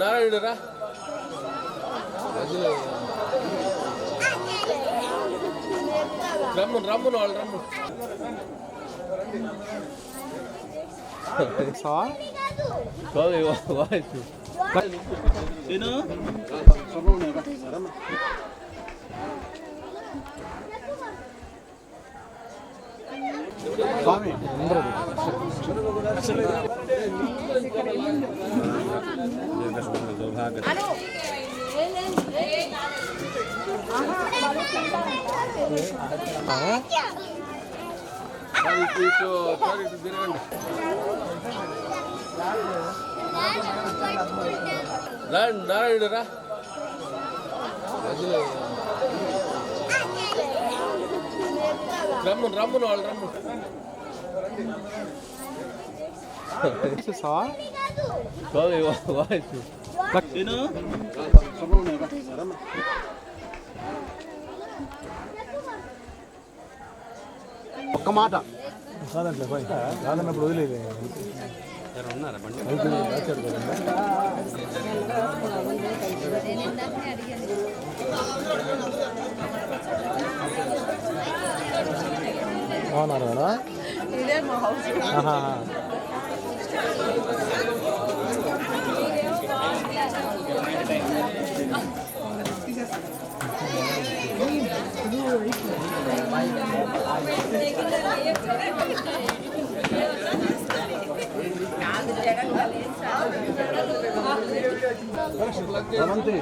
నారాయణ రా రమ్మను రమ్మను వాళ్ళు రమ్మను కాదు, వా- వాయిస్. ఇటు ఇటు సార్ ఇటు రమ్మను కాదు, వా- వాయిస్. ఒక్క మాట. కాదంటే పోయి వదిలేదు 아하. 나한테.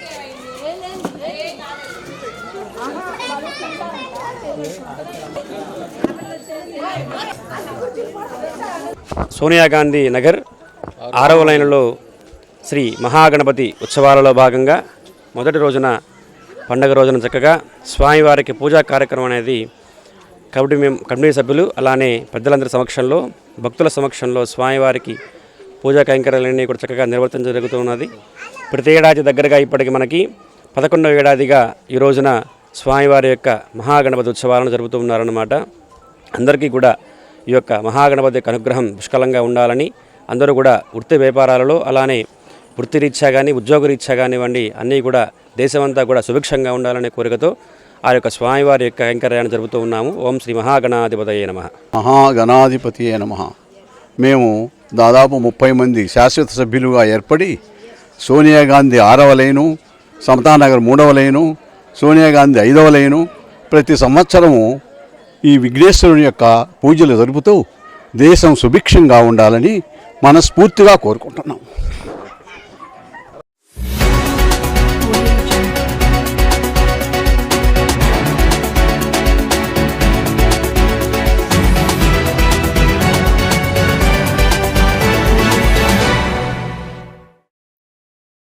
సోనియా గాంధీ నగర్ ఆరవ లైన్లో శ్రీ మహాగణపతి ఉత్సవాలలో భాగంగా మొదటి రోజున పండగ రోజున చక్కగా స్వామివారికి పూజా కార్యక్రమం అనేది కమిటీ కమిటీ సభ్యులు అలానే పెద్దలందరి సమక్షంలో భక్తుల సమక్షంలో స్వామివారికి పూజా కైంకర్యాలన్నీ కూడా చక్కగా నిర్వర్తించడం జరుగుతున్నది ప్రతి ఏడాది దగ్గరగా ఇప్పటికి మనకి పదకొండవ ఏడాదిగా ఈ రోజున స్వామివారి యొక్క మహాగణపతి ఉత్సవాలను జరుపుతూ ఉన్నారన్నమాట. అందరికీ కూడా ఈ యొక్క మహాగణపతి యొక్క అనుగ్రహం పుష్కలంగా ఉండాలని అందరూ కూడా వృత్తి వ్యాపారాలలో అలానే వృత్తిరీత్యా కానీ ఉద్యోగరీత్యా కానివ్వండి అన్నీ కూడా దేశమంతా కూడా సుభిక్షంగా ఉండాలనే కోరికతో ఆ యొక్క స్వామివారి యొక్క కైంకర్యాన్ని జరుపుతూ ఉన్నాము. ఓం శ్రీ మహాగణాధిపతయే నమ. మహాగణాధిపతి నమ. మేము దాదాపు ముప్పై మంది శాశ్వత సభ్యులుగా ఏర్పడి సోనియా గాంధీ ఆరవ లైను సమతానగర్ మూడవ లైను సోనియా గాంధీ ఐదవ లైను. ప్రతి సంవత్సరము ఈ విఘ్నేశ్వరుని యొక్క పూజలు జరుపుతూ దేశం సుభిక్షంగా ఉండాలని మనస్ఫూర్తిగా కోరుకుంటున్నాం.